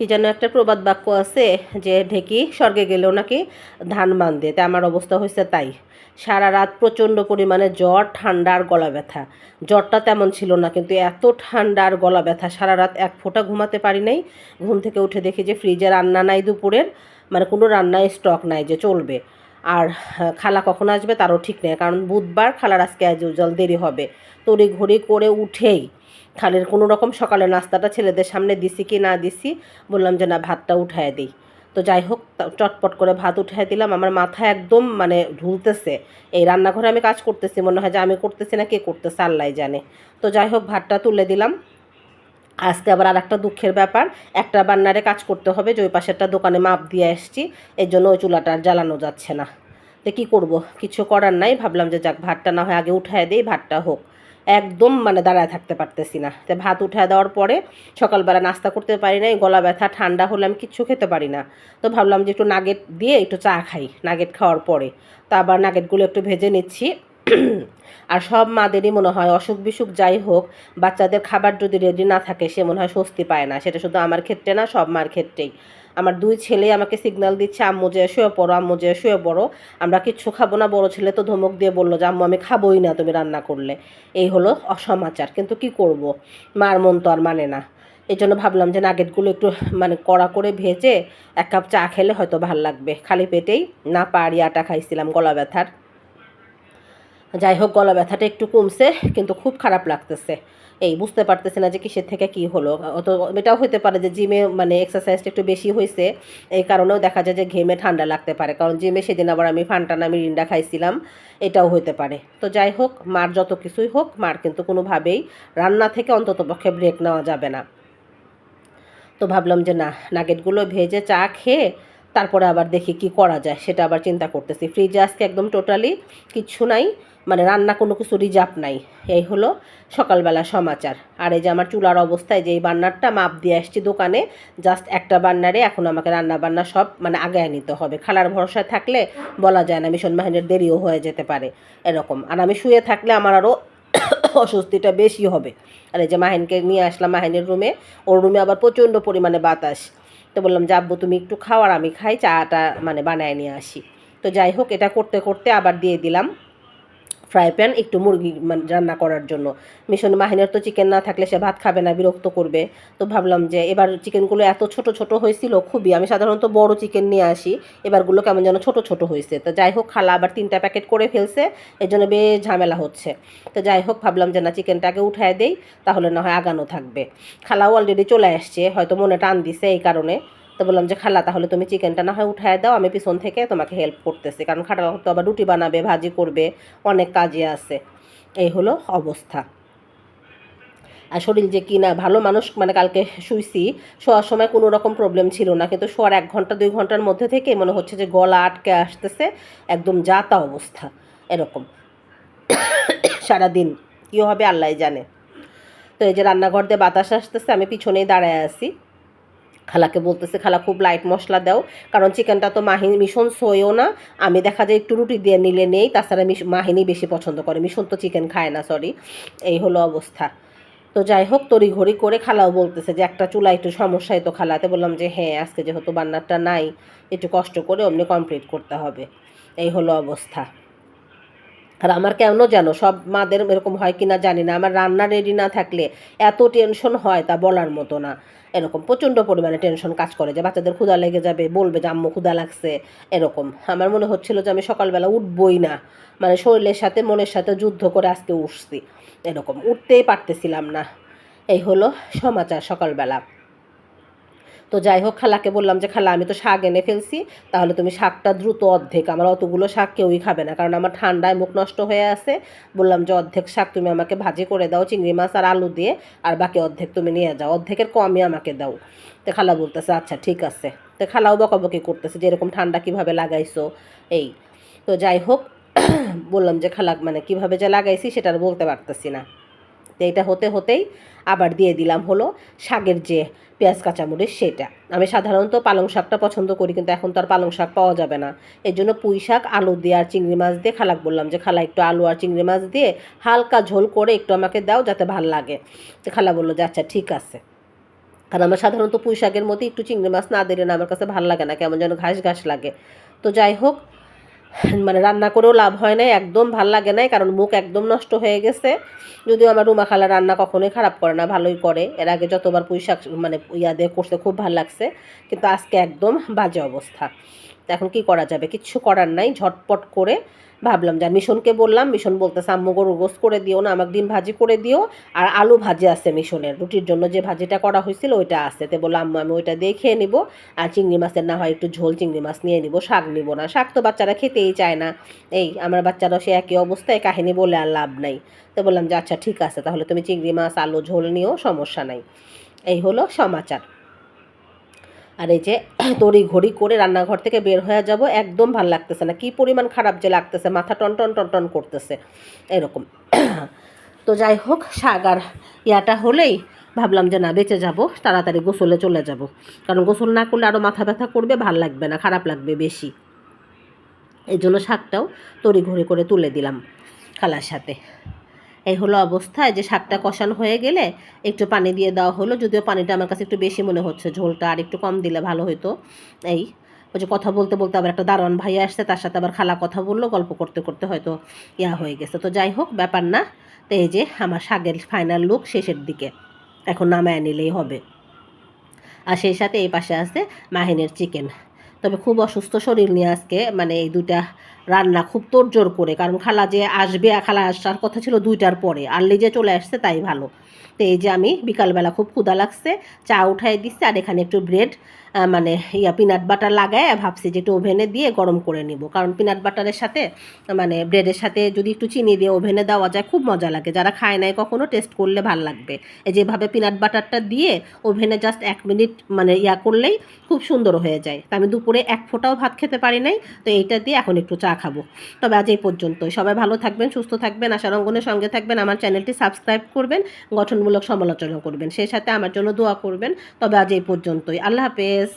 কি যেন একটা প্রবাদ বাক্য আছে যে ঢেকি স্বর্গে গেলেও নাকি ধান বান্ধে তা আমার অবস্থা হয়েছে তাই। সারা রাত প্রচণ্ড পরিমাণে জ্বর, ঠান্ডা আর গলা ব্যথা। জ্বরটা তেমন ছিল না, কিন্তু এত ঠান্ডা আর গলা ব্যথা, সারা রাত এক ফোঁটা ঘুমাতে পারি নাই। ঘুম থেকে উঠে দেখি যে ফ্রিজে রান্না নাই দুপুরের মানে কোনো রান্নায় স্টক নাই যে চলবে। আর খালা কখন আসবে তারও ঠিক নেই, কারণ বুধবার খালার আজকে আজ জল দেরি হবে। তড়ি ঘড়ি করে উঠেই খালের কোনো রকম সকালে নাস্তাটা ছেলেদের সামনে দিছি কি না দিছি, বললাম যে না, ভাতটা উঠায় দিই। তো যাই হোক চটপট করে ভাত উঠায় দিলাম। আমার মাথা একদম মানে ঢুলতেছে। এই রান্নাঘরে আমি কাজ করতেছি, মনে হয় যে আমি করতেছি না, কে করতেছে আল্লাহ জানে। তো যাই হোক, ভাতটা তুলে দিলাম। আজকে আবার আর একটা দুঃখের ব্যাপার, একটা বান্নারে কাজ করতে হবে, যে ওই পাশেরটা দোকানে মাপ দিয়ে এসছি এর জন্য ওই চুলাটা জ্বালানো যাচ্ছে না। তো কী করব? কিছু করার নাই, ভাবলাম যে যাক, ভাতটা না হয় আগে উঠায় দিই, ভাতটা হোক। একদম মানে দাঁড়ায় থাকতে পারতেছি না। তো ভাত উঠে দেওয়ার পরে সকালবেলা নাস্তা করতে পারি না গলা ব্যথা, ঠান্ডা হলে আমি কিচ্ছু খেতে পারি না। তো ভাবলাম যে একটু নাগেট দিয়ে একটু চা খাই, নাগেট খাওয়ার পরে। তো আবার নাগেটগুলো একটু ভেজে নিচ্ছি। আর সব মাদেরই মনে হয় অসুখ বিসুখ যাই হোক, বাচ্চাদের খাবার যদি রেডি না থাকে, সে মনে হয় স্বস্তি পায় না। সেটা শুধু আমার ক্ষেত্রে না, সব মার ক্ষেত্রেই। আমার দুই ছেলে আমাকে সিগন্যাল দিচ্ছে, আম্মু যে শুয়ে পড়ো, আম্মু যে শুয়ে পড়ো। আমরা কিচ্ছু খাব না। বড় ছেলে তো ধমক দিয়ে বলল যে, আম্মু, আমি খাবোই না তুমি রান্না করলে। এই হলো অসমাচার। কিন্তু কি করব? মার মন তো আর মানে না। এই জন্য ভাবলাম যে নাগেটগুলো একটু মানে কড়া করে ভেজে এক কাপ চা খেলে হয়তো ভালো লাগবে। খালি পেটেই না পারি আটা খাইছিলাম, গলা ব্যথার। যাই হোক গলা ব্যথাটা একটু কমছে, কিন্তু খুব খারাপ লাগতেছে। এই বুঝতে পারতেছে না যে কিসের থেকে কি হলো। অত এটাও হতে পারে যে জিমে মানে এক্সারসাইজটা একটু বেশি হয়েছে এই কারণেও দেখা যায় যে ঘেমে ঠান্ডা লাগতে পারে। কারণ জিমে সেদিন আবার আমি ফান্টানা মিরিন্ডা খাইছিলাম, এটাও হতে পারে। তো যাই হোক মার যত কিছুই হোক, মার কিন্তু কোনোভাবেই রান্না থেকে অন্তত পক্ষে ব্রেক নেওয়া যাবে না। তো ভাবলাম যে না, নাগেটগুলো ভেজে চা খেয়ে তারপরে আবার দেখি কি করা যায়, সেটা আবার চিন্তা করতেছি। ফ্রিজে আজকে একদম টোটালি কিচ্ছু নাই মানে রান্না কোনো কিছু রিজার্ভ নাই। এই হলো সকালবেলা সমাচার। আর এই যে আমার চুলার অবস্থায় যে এই বান্নারটা মাপ দিয়ে আসছি দোকানে জাস্ট একটা বান্নারে এখন আমাকে রান্না বান্না সব মানে আগায় নিতে হবে। খালার ভরসায় থাকলে বলা যায় না, মিশন বাহিনীর দেরিও হয়ে যেতে পারে এরকম। আর আমি শুয়ে থাকলে আমার আরও অস্বস্তিটা বেশি হবে। আর এই যে মাহিনকে নিয়ে আসলাম মাহিনের রুমে ওর রুমে আবার প্রচণ্ড পরিমাণে বাতাস। তো বললাম যাব তুমি একটু খাও আর আমি খাই, চাটা মানে বানায় নিয়ে আসি। তো যাই হোক, এটা করতে করতে আবার দিয়ে দিলাম। ফ্রাই প্যান একটু মুরগি মানে রান্না করার জন্য। মিশন মাহিনের তো চিকেন না থাকলে সে ভাত খাবে না, বিরক্ত করবে। তো ভাবলাম যে, এবার চিকেনগুলো এত ছোট ছোট হয়েছিল খুবই, আমি সাধারণত বড় চিকেন নিয়ে আসি। এবারগুলো কেমন যেন ছোট ছোট হয়েছে। তো যাই হোক, খালা আবার তিনটা প্যাকেট করে ফেলছে এর জন্য বেশ ঝামেলা হচ্ছে। তো যাই হোক, ভাবলাম যে, না চিকেনটাকে উঠায় দেই, তাহলে না হয় আগানো থাকবে। খালাও অলরেডি চলে আসছে, হয়তো মনে টান দিছে এই কারণে। তো বললাম যে, খালা, তাহলে তুমি চিকেনটা না হয় উঠায় দাও, আমি পিছন থেকে তোমাকে হেল্প করতেছি। কারণ খাটা তো আবার রুটি বানাবে, ভাজি করবে, অনেক কাজে আছে। এই হলো অবস্থা। আর শরীর যে কি না, ভালো মানুষ মানে কালকে শুইছি, শোয়ার সময় কোনো রকম প্রবলেম ছিল না, কিন্তু শোয়ার এক ঘণ্টা, দুই ঘণ্টার মধ্যে থেকে মনে হচ্ছে যে, গলা আটকে আসতেছে, একদম যাতা অবস্থা, এরকম। সারাদিন, কী হবে আল্লাহ জানে। তো এই যে রান্নাঘর দিয়ে বাতাস আসতেছে, আমি পিছনেই দাঁড়ায় আছি। খালাকে বলতেছে, খালা, খুব লাইট মশলা দাও, কারণ চিকেনটা তো মাহিনী, মিশন সইও না। আমি দেখা যায় একটু রুটি দিয়ে নিলে নেই, তাছাড়া মাহিনী বেশি পছন্দ করে। মিশন তো চিকেন খায় না সরি এই হলো অবস্থা। তো যাই হোক, তড়িঘড়ি করে খালাও বলতেছে যে, একটা চুলা একটু সমস্যায় তো খালাতে বললাম যে হ্যাঁ আজকে যেহেতু বান্নারটা নাই, একটু কষ্ট করে অমনি কমপ্লিট করতে হবে। এই হলো অবস্থা। আর আমার কেন জানো? সব মাদের এরকম হয় কি না জানি না। আমার রান্না রেডি না থাকলে এত টেনশন হয় তা বলার মতো না। এরকম প্রচণ্ড পরিমাণে টেনশন কাজ করে যে বাচ্চাদের ক্ষুধা লেগে যাবে, বলবে যে আম্মু ক্ষুধা লাগছে, এরকম। আমার মনে হচ্ছিল যে আমি সকালবেলা উঠবই না। মানে শরীরের সাথে, মনের সাথে যুদ্ধ করে আজকে উঠছি। এরকম উঠতেই পারতেছিলাম না। এই হলো সমাচার সকালবেলা। তো যাই হোক, খালাকে বললাম যে, খালা, আমি তো শাক এনে ফেলছি, তাহলে তুমি শাকটা দ্রুত অর্ধেক, আমার অতগুলো শাক কেউই খাবে না, কারণ আমার ঠান্ডায় মুখ নষ্ট হয়ে আছে। বললাম, যে, অর্ধেক শাক তুমি আমাকে ভাজি করে দাও, চিংড়ি মাছ আর আলু দিয়ে, আর বাকি অর্ধেক তুমি নিয়ে যাও, অর্ধেকের কমই আমাকে দাও। তো খালা বলতেছে আচ্ছা ঠিক আছে। তো খালাও বকাবকি করতেছে যে, এরকম ঠান্ডা কীভাবে লাগাইছো? এই, তো যাই হোক, বললাম যে, খালা মানে কীভাবে যে লাগাইছি, সেটা বলতে পারতেছি না। এটা হতে হতেই আবার দিয়ে দিলাম হলো শাকের যে পেঁয়াজ কাঁচামরিচ সেটা। আমি সাধারণত পালং শাকটা পছন্দ করি, কিন্তু এখন তো আর পালং শাক পাওয়া যাবে না। এর জন্য পুঁই শাক, আলু দিয়ে আর চিংড়ি মাছ দিয়ে খালাক বললাম যে, খালা, একটু আলু আর চিংড়ি মাছ দিয়ে হালকা ঝোল করে একটু আমাকে দাও যাতে ভালো লাগে। তো খালা বলল যে আচ্ছা ঠিক আছে। কারণ আমার সাধারণত পুঁই শাকের মধ্যে একটু চিংড়ি মাছ না দিলে না আমার কাছে ভালো লাগে না, কেমন যেন ঘাস ঘাস লাগে। তো যাই হোক মানে রান্না করেও লাভ হয় নাই, একদম ভালো লাগে নাই, কারণ মুখ একদম নষ্ট হয়ে গেছে। যদিও আমার রুমা খালা রান্না কখনোই খারাপ করে না, ভালোই করে। এর আগে যতবার পুঁই শাক মানে ইয়া দিয়ে করছে, খুব ভালো লাগছে। কিন্তু আজকে একদম বাজে অবস্থা। তো এখন কি করা যাবে? কিচ্ছু করার নাই, ঝটপট করে ভাবলাম যে মিশনকে বললাম, মিশন বলতেছে, আম্মু গরু করে দিও না, আমাকে ডিম ভাজি করে দিও, আর আলু ভাজি আছে মিশনের, রুটির জন্য যে ভাজিটা করা হয়েছিল ওইটা আছে। তো বললাম আম্মু, আমি ওইটা দিয়ে খেয়ে নিবো, আর চিংড়ি মাছের না হয় একটু ঝোল চিংড়ি মাছ নিয়ে নিব, শাক নিব না। শাক তো বাচ্চারা খেতেই চায় না। এই, আমার বাচ্চারাও সে একই অবস্থায় কাহিনী বলে আর লাভ নাই। তো বললাম, যে আচ্ছা ঠিক আছে, তাহলে তুমি চিংড়ি মাছ, আলু, ঝোল নিও, সমস্যা নাই। এই হলো সমাচার। আর এই যে তড়ি ঘড়ি করে রান্নাঘর থেকে বের হয়ে যাব, একদম ভালো লাগতেছে না। কি পরিমাণ খারাপ যে লাগতেছে, মাথা টন টন টন টন করতেছে। এরকম। তো যাই হোক, শাক আর ইয়াটা হলেই ভাবলাম যে না, বেঁচে যাব, তাড়াতাড়ি গোসলে চলে যাব। কারণ গোসল না করলে আরও মাথা ব্যথা করবে, ভালো লাগবে না, খারাপ লাগবে বেশি। এই জন্য শাকটাও তড়ি ঘড়ি করে তুলে দিলাম খালার সাথে। এই হলো অবস্থা যে শাকটা কষানো হয়ে গেলে একটু পানি দিয়ে দেওয়া হলো। যদিও পানিটা আমার কাছে একটু বেশি মনে হচ্ছে, ঝোলটা আর একটু কম দিলে ভালো হতো এই, ওই যে কথা বলতে বলতে আবার একটা দারোয়ান ভাই আসছে, তার সাথে আবার খালা কথা বলল, গল্প করতে করতে হয়তো ইয়া হয়ে গেছে। তো যাই হোক, ব্যাপার না। তো এই যে আমার শাকের ফাইনাল লুক শেষের দিকে। এখন নামায় নিলেই হবে। আর সেই সাথে এই পাশে আছে মাহিনের চিকেন তবে খুব অসুস্থ শরীর নিয়ে আজকে মানে এই দুইটা রান্না খুব তোড়জোড় করে। কারণ খালা যে আসবে, খালা আসার কথা ছিল দুইটার পরে। আর্লি যে চলে আসছে, তাই ভালো। তো এই যে আমি বিকালবেলা খুব ক্ষুদা লাগছে, চা উঠাই দিচ্ছি, আর এখানে একটু ব্রেড মানে ইয়া পিনাট বাটার লাগায় ভাবছি যে একটু ওভেনে দিয়ে গরম করে নিব। কারণ পিনাট বাটারের সাথে মানে ব্রেডের সাথে যদি একটু চিনি দিয়ে ওভেনে দেওয়া যায়, খুব মজা লাগে। যারা খায় নাই কখনো টেস্ট করলে ভালো লাগবে। এই যেভাবে পিনাট বাটারটা দিয়ে ওভেনে জাস্ট এক মিনিট মানে ইয়া করলেই খুব সুন্দর হয়ে যায়। তা আমি দুপুরে এক ফোঁটাও ভাত খেতে পারি নাই, তো এইটা দিয়ে এখন একটু চা খাব। তবে আজ এই পর্যন্তই। সবাই ভালো থাকবেন, সুস্থ থাকবেন, আশা রঙ্গনের সঙ্গে থাকবেন, আমার চ্যানেলটি সাবস্ক্রাইব করবেন, গঠনমূলক সমালোচনা করবেন। সেই সাথে আমার জন্য দোয়া করবেন। তবে আজ এই পর্যন্তই। আল্লাহ হাফেজ।